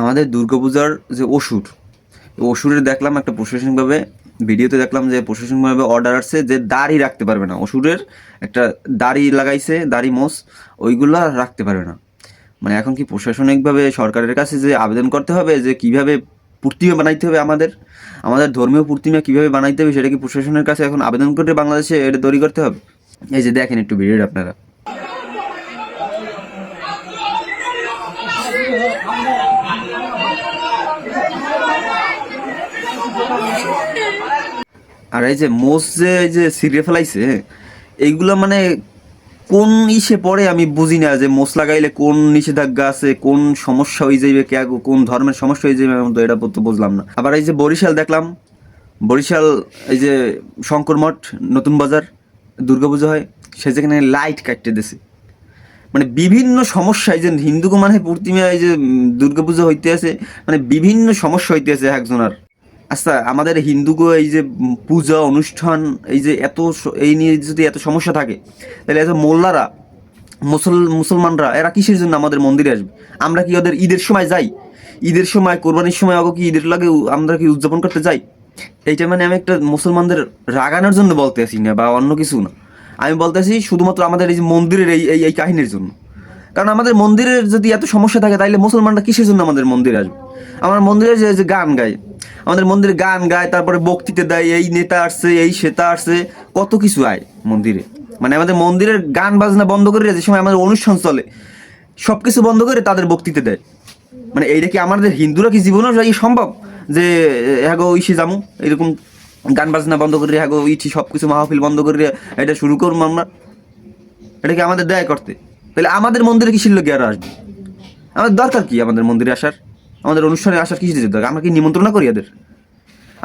আমাদের দুর্গাপূজার যে অসুর অসুরের দেখলাম একটা প্রশাসনিকভাবে, ভিডিওতে দেখলাম যে প্রশাসনিকভাবে অর্ডার আসছে যে দাড়ি রাখতে পারবে না। অসুরের একটা দাড়ি লাগাইছে, দাড়ি মোষ, ওইগুলা রাখতে পারবে না। মানে এখন কি প্রশাসনিকভাবে সরকারের কাছে যে আবেদন করতে হবে, যে কীভাবে প্রতিমা বানাইতে হবে আমাদের আমাদের ধর্মীয় প্রতিমা কীভাবে বানাইতে হবে, সেটা কি প্রশাসনের কাছে এখন আবেদন করে বাংলাদেশে এটা তৈরি করতে হবে? এই যে দেখেন একটু ভিডিওটা আপনারা। আর এই যে মোষ যে, এই যে সিরিয়ে ফেলাইছে, এইগুলো মানে কোন ইসে পড়ে আমি বুঝি না যে মোষ লাগাইলে কোন নিষেধাজ্ঞা আছে, কোন সমস্যা হয়ে যাইবে কে কোন ধর্মের সমস্যা হয়ে যাবে আমি তো এটা তো বুঝলাম না। আবার এই যে বরিশাল দেখলাম, বরিশাল এই যে শঙ্কর মঠ, নতুন বাজার দুর্গাপুজো হয়, সে যেখানে লাইট কাটতে দিছে। মানে বিভিন্ন সমস্যা, এই যে হিন্দু মানে প্রতিমা এই যে দুর্গাপুজো হইতে আছে মানে বিভিন্ন সমস্যা হইতে আছে একজনের। আচ্ছা আমাদের হিন্দুগো এই যে পূজা অনুষ্ঠান, এই যে এত এই নিয়ে যদি এত সমস্যা থাকে, তাহলে এত মোল্লারা, মুসল, মুসলমানরা, এরা কিসের জন্য আমাদের মন্দিরে আসবে? আমরা কি ওদের ঈদের সময় যাই? ঈদের সময়, কোরবানির সময় আগে কি ঈদের লাগে আমরা কি উদযাপন করতে যাই? এইটা মানে আমি একটা মুসলমানদের রাগানোর জন্য বলতে আসি না বা অন্য কিছু না। আমি বলতেছি শুধুমাত্র আমাদের এই মন্দিরের এই এই কাহিনীর জন্য। কারণ আমাদের মন্দিরের যদি এত সমস্যা থাকে, তাইলে মুসলমানরা কিসের জন্য আমাদের মন্দিরে আসবে? আমার মন্দিরে যে যে গান গায়, আমাদের মন্দিরে গান গায়, তারপরে বক্তৃতা দেয়, এই নেতা আসছে, এই সেতা আসছে, কত কিছু আয় মন্দিরে। মানে আমাদের মন্দিরের গান বাজনা বন্ধ করে যে সময় আমাদের অনুষ্ঠান চলে সব কিছু বন্ধ করে তাদের বক্তৃতা দেয়। মানে এইটা কি আমাদের হিন্দুরা কি জীবনও এই সম্ভব? যে হ্যাঁ গো ইসে যামু এরকম গান বাজনা বন্ধ করে হ্যাঁ গো ইটি সব কিছু মাহফিল বন্ধ করে, এটা শুরু করব আমরা। এটা কি আমাদের দেয় করতে? তাহলে আমাদের মন্দিরে কিসের লোক আর আসবে? আমাদের দরকার কি আমাদের মন্দিরে আসার? আমাদের অনুষ্ঠানে আসার কিসের দরকার? আমরা কি নিমন্ত্রণ করি এদের?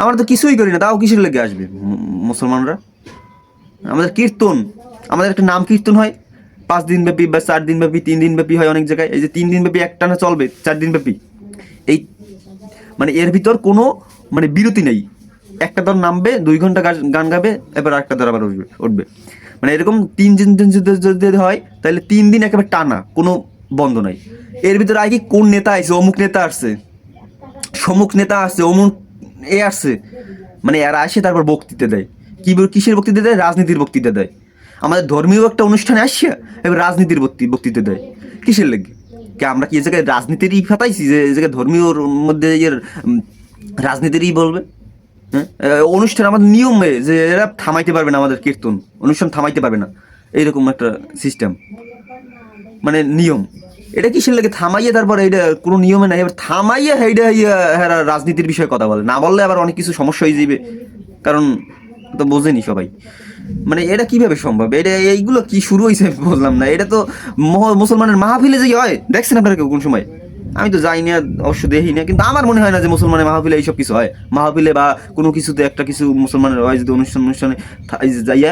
আমরা তো কিছুই করি না, তাও কিসের লেগে আসবে মুসলমানরা? আমাদের কীর্তন, আমাদের একটা নাম কীর্তন হয়। পাঁচ দিন ব্যাপী বা চার দিন ব্যাপী তিন দিন ব্যাপী হয় অনেক জায়গায়। এই যে তিন দিন ব্যাপী একটানা চলবে, চার দিন ব্যাপী এই মানে এর ভিতর কোনো মানে বিরতি নেই। একটা দল নামবে দুই ঘণ্টা গান- গাবে এবার একটা দল আবার উঠবে উঠবে। মানে এরকম তিন দিন যদি হয় তাহলে তিন দিন একেবারে টানা কোনো বন্ধ নাই। এর ভিতরে আগে কি কোন নেতা আসছে অমুক নেতা আসছে। সমুখ নেতা আসছে অমুক এ আসছে। মানে এরা আসে তারপর বক্তৃতা দেয়। কি কিসের বক্তৃতা দেয়? রাজনীতির বক্তৃতা দেয়। আমাদের ধর্মীয় একটা অনুষ্ঠানে আসছে এবার রাজনীতির বক্তৃ- বক্তৃতা দেয়। কিসের লেগে? কে আমরা কি এ জায়গায় রাজনীতিরই ফাতাইছি যে এই জায়গায় ধর্মীয়র মধ্যে উম, রাজনীতিরই বলবে? এ, অনুষ্ঠান আমাদের নিয়মে যে এরা থামাইতে পারবে না আমাদের কীর্তন। অনুষ্ঠান থামাইতে পারবে না। এইরকম একটা সিস্টেম মানে নিয়ম। এটা কিসের লাগে? থামাইয়া তারপর এটা কোনো নিয়মে নাই। এবার থামাইয়া এইটা ইয়া হ্যাঁ রাজনীতির বিষয়ে কথা বলে। না বললে আবার অনেক কিছু সমস্যা হয়ে যাবে কারণ তো বোঝেনি সবাই। মানে এটা কীভাবে সম্ভব? এটা এইগুলো কি শুরু হয়েছে বললাম না। এটা তো মুসলমানের মাহফিলে যে হয়। দেখছেন আপনারা কেউ কোন সময়? আমি তো যাই না অবশ্য দেখি না কিন্তু আমার মনে হয় না যে মুসলমানের মাহফিলে এইসব কিছু হয়। মাহফিলে বা কোনো কিছুতে একটা কিছু মুসলমানের হয়, যদি অনুষ্ঠান, অনুষ্ঠানে যাইয়া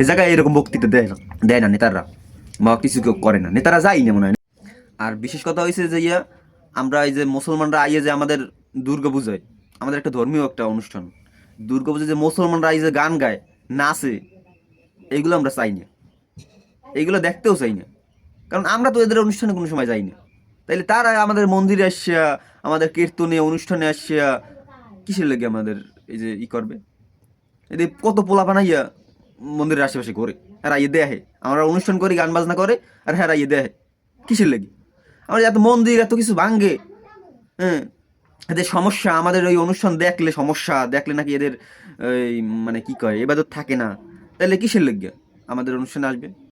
এ জায়গায় এরকম বক্তৃতা দেয় না দেয় না নেতারা, বা কিছু কেউ করে না। নেতারা যাই না মনে হয় আর বিশেষ কথা হয়েছে যে ইয়া, আমরা এই যে মুসলমানরা আইয়ে যে আমাদের দুর্গা পূজায়, আমাদের একটা ধর্মীয় একটা অনুষ্ঠান, দুর্গা পুজোয় যে মুসলমানরা আইয়ে যে গান গায়, নাচে এইগুলো আমরা চাই না। এইগুলো দেখতেও চাই না। কারণ আমরা তো এদের অনুষ্ঠানে কোনো সময় যাই না। তাইলে তারা আমাদের মন্দিরে আসিয়া, আমাদের কীর্তনে, অনুষ্ঠানে আসিয়া কিসের লেগে আমাদের এই যে ই করবে? এদের কত পোলা বানাইয়া মন্দিরের আশেপাশে ঘোরে, আর ইয়ে দেহে আমরা অনুষ্ঠান করি, গান বাজনা করে, আর হ্যাঁ ইয়ে দেহে কিসের লেগে? আমরা এত মন্দির, এত কিছু ভাঙ্গে হ্যাঁ এদের সমস্যা, আমাদের ওই অনুষ্ঠান দেখলে সমস্যা, দেখলে নাকি এদের মানে কি কয় এবার থাকে না। তাহলে কিসের লেগে আমাদের অনুষ্ঠানে আসবে?